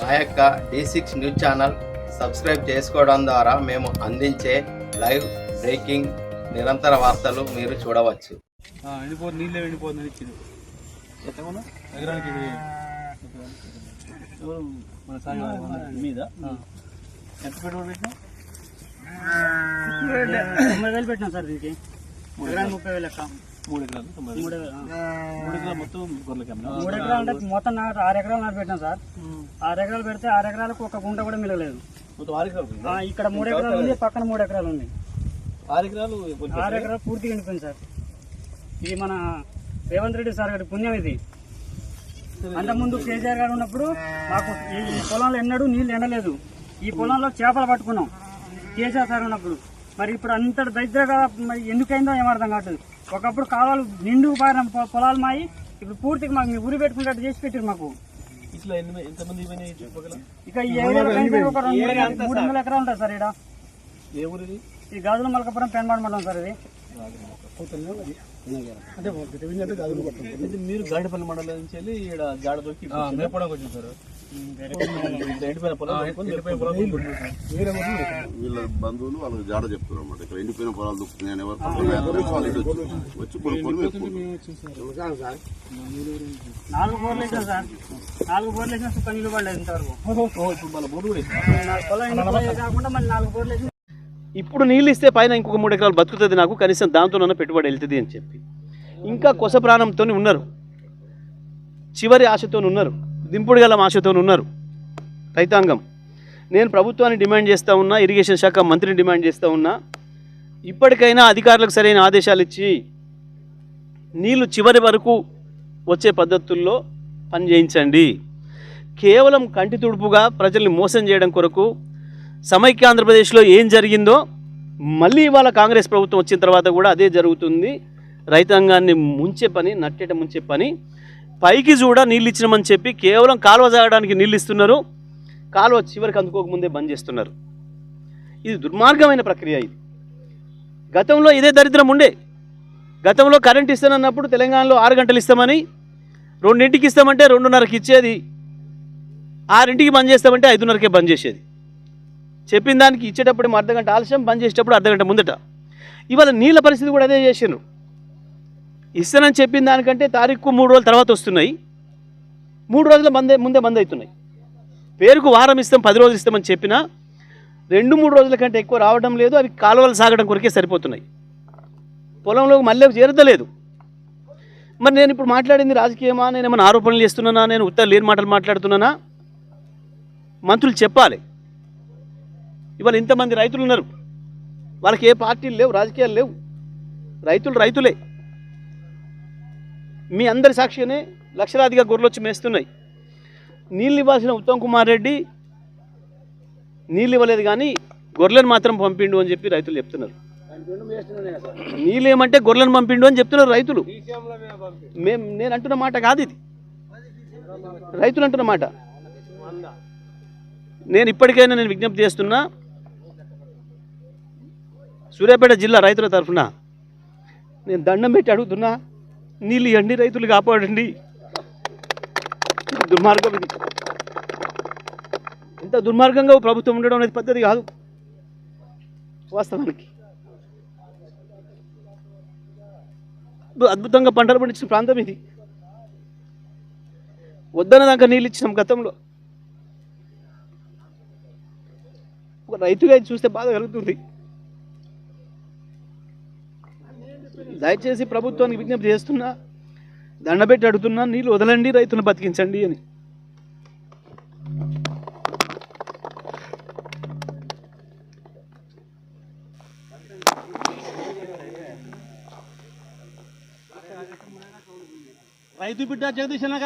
మా యొక్క D six news channel subscribe చేసుకోవడం ద్వారా మేము అందించే లైవ్ బ్రేకింగ్ నిరంతర వార్తలు మీరు చూడవచ్చు. ఎండిపోతుంది నీళ్ళే ఎండిపోతుంది ఇచ్చింది ఎత్తకుండా ఎకరానికి ఇది ఎవరు? మన సాయి వారి మీద? ఎంత పెట్టుబడి పెట్టినా తొంభై వేలు పెట్టినాం సార్ దీనికి. ఎకరానికి ముప్పై వేలు లెక్క. మూడు ఎకరాలు తొంభై మూడు వేలు. మూడు ఎకరాలు మొత్తం గొర్రెలకి అమ్మినా మూడు ఎకరాలు అంటే మొత్తం నాటు ఆరు ఎకరాలు నాటు పెట్టినాం సార్. ఆరు ఎకరాలు పెడితే ఆరు ఎకరాలకు ఒక గుంట కూడా మిగలేదు మొత్తం ఆరు ఎకరాలు ఉందా? ఆ, ఇక్కడ మూడు ఎకరాలు ఉంది పక్కన మూడు ఎకరాలు ఉంది. ఆరు ఎకరాలు ఆరు ఎకరాలు పూర్తిగా ఎండిపోయింది సార్. ఇది మన రేవంత్ రెడ్డి సార్ గారి పుణ్యం ఇది. అంతకుముందు కేసీఆర్ గారు ఉన్నప్పుడు మాకు ఈ ఈ పొలంలో ఎన్నడూ నీళ్ళు ఎండలేదు. ఈ పొలంలో చేపలు పట్టుకున్నాం. కేసీఆర్ సార్ ఉన్నప్పుడు. మరి ఇప్పుడు అంతటి దరిద్రగా మరి ఎందుకైందో ఏం అర్థం కావట్లేదు. ఒకప్పుడు కాలాలు నిండు పారిన పొలాలు మాయి ఇప్పుడు పూర్తిగా మాకు ఉరి పెట్టుకున్నట్టు చేసి పెట్టారు మాకు. ఇట్లా ఎంతమంది ఇక ఒక రెండు మూడు వందల ఎకరాలు ఉంటుంది సార్ ఇక్కడ ఏ ఊరు ఈ గాజుల మలకపురం పెన్మాడ మండలం సార్ ఇది. ఇది మీరు గాడిపల్లి మండలం నుంచి వెళ్ళి ఇక్కడ జాడ దొరికి మేపడానికి వచ్చింది సార్ వీళ్ళ బంధువులు వాళ్ళకి జాడ చెప్తున్నారు అన్నమాట ఇక్కడ ఎండిపోయిన పొలాలు దుక్కుతున్నాయి అనే వరకు వాళ్ళు ఇటు వచ్చి-. నాలుగు బోర్లు వేసాం సార్. నాలుగు బోర్లు వేసినా సుఖ నీళ్ళు పడలేదు ఇంతవరకు ఇప్పుడు కాకుండా మళ్ళీ నాలుగు బోర్లు ఇప్పుడు నీళ్ళు ఇస్తే పైన ఇంకొక మూడు ఎకరాలు బతుకుతుంది నాకు కనీసం దాంతోనన్నా పెట్టుబడి వెళ్తుంది అని చెప్పి. ఇంకా కొస ప్రాణంతో ఉన్నారు. చివరి ఆశతో ఉన్నారు. దింపుడు గల ఆశతో ఉన్నారు. రైతాంగం. నేను ప్రభుత్వాన్ని డిమాండ్ చేస్తూ ఉన్నా ఇరిగేషన్ శాఖ మంత్రిని డిమాండ్ చేస్తూ ఉన్నా ఇప్పటికైనా అధికారులకు సరైన ఆదేశాలు ఇచ్చి నీళ్ళు చివరి వరకు వచ్చే పద్ధతుల్లో పని చేయించండి కేవలం కంటి తుడుపుగా ప్రజల్ని మోసం చేయడం కొరకు సమైక్య ఆంధ్రప్రదేశ్లో ఏం జరిగిందో మళ్ళీ ఇవాళ కాంగ్రెస్ ప్రభుత్వం వచ్చిన తర్వాత కూడా అదే జరుగుతుంది. రైతాంగాన్ని ముంచే పని నట్టేట ముంచే పని. పైకి చూడ నీళ్ళు ఇచ్చినామని చెప్పి కేవలం కాలువ జాగడానికి నీళ్ళు ఇస్తున్నారు. కాలువ చివరికి అందుకోకముందే బంద్ చేస్తున్నారు. ఇది దుర్మార్గమైన ప్రక్రియ ఇది. గతంలో ఇదే దరిద్రం ఉండే. గతంలో కరెంట్ ఇస్తానన్నప్పుడు తెలంగాణలో ఆరు గంటలు ఇస్తామని రెండింటికి ఇస్తామంటే రెండున్నరకి ఇచ్చేది. ఆరింటికి బంద్ చేస్తామంటే ఐదున్నరకే బంద్ చేసేది. చెప్పిన దానికి ఇచ్చేటప్పుడు అర్ధగంట ఆలస్యం బంద్ చేసేటప్పుడు అర్ధగంట ముందట. ఇవాళ నీళ్ళ పరిస్థితి కూడా అదే చేసిండ్రు. ఇస్తానని చెప్పిన దానికంటే తారీఖు మూడు రోజుల తర్వాత వస్తున్నాయి. మూడు రోజుల మందే ముందే బంద్ అవుతున్నాయి. పేరుకు వారం ఇస్తాం పది రోజులు ఇస్తామని చెప్పినా రెండు మూడు రోజుల కంటే ఎక్కువ రావడం లేదు అవి కాలువలు సాగడం కొరకే సరిపోతున్నాయి. పొలంలోకి మళ్ళీ చేరదలేదు మరి నేను ఇప్పుడు మాట్లాడింది రాజకీయమా? నేను ఏమైనా ఆరోపణలు చేస్తున్నానా? నేను ఉత్తర లేని మాటలు మాట్లాడుతున్నానా? మంత్రులు చెప్పాలి. ఇవాళ ఇంతమంది రైతులు ఉన్నారు. వాళ్ళకి ఏ పార్టీలు లేవు రాజకీయాలు లేవు. రైతులు రైతులే. మీ అందరి సాక్షిగానే లక్షలాదిగా గొర్రెలు వచ్చి మేస్తున్నాయి. నీళ్ళు ఇవ్వాల్సిన ఉత్తమ్ కుమార్ రెడ్డి నీళ్ళు ఇవ్వలేదు కానీ గొర్రెలను మాత్రం పంపిండు అని చెప్పి రైతులు చెప్తున్నారు. నీళ్ళు ఏమంటే గొర్రెలను పంపిండు అని చెప్తున్నారు రైతులు. మేము నేను అంటున్న మాట కాదు ఇది. రైతులు అంటున్న మాట. నేను ఇప్పటికైనా నేను విజ్ఞప్తి చేస్తున్నా సూర్యాపేట జిల్లా రైతుల తరఫున నేను దండం పెట్టి అడుగుతున్నా నీళ్ళు ఇవ్వండి రైతులు కాపాడండి. దుర్మార్గం ఇది. ఇంత దుర్మార్గంగా ప్రభుత్వం ఉండడం అనేది పద్ధతి కాదు. వాస్తవానికి. అద్భుతంగా పంటలు పండించిన ప్రాంతం ఇది. వద్దన దాకా నీళ్ళు ఇచ్చినాం గతంలో. ఒక రైతుగా చూస్తే బాధ కలుగుతుంది. దయచేసి ప్రభుత్వానికి విజ్ఞప్తి చేస్తున్నా దండబెట్టి అడుగుతున్నా నీళ్ళు వదలండి రైతులను బతికించండి అని. రైతు బిడ్డ జగదీశ్ గారు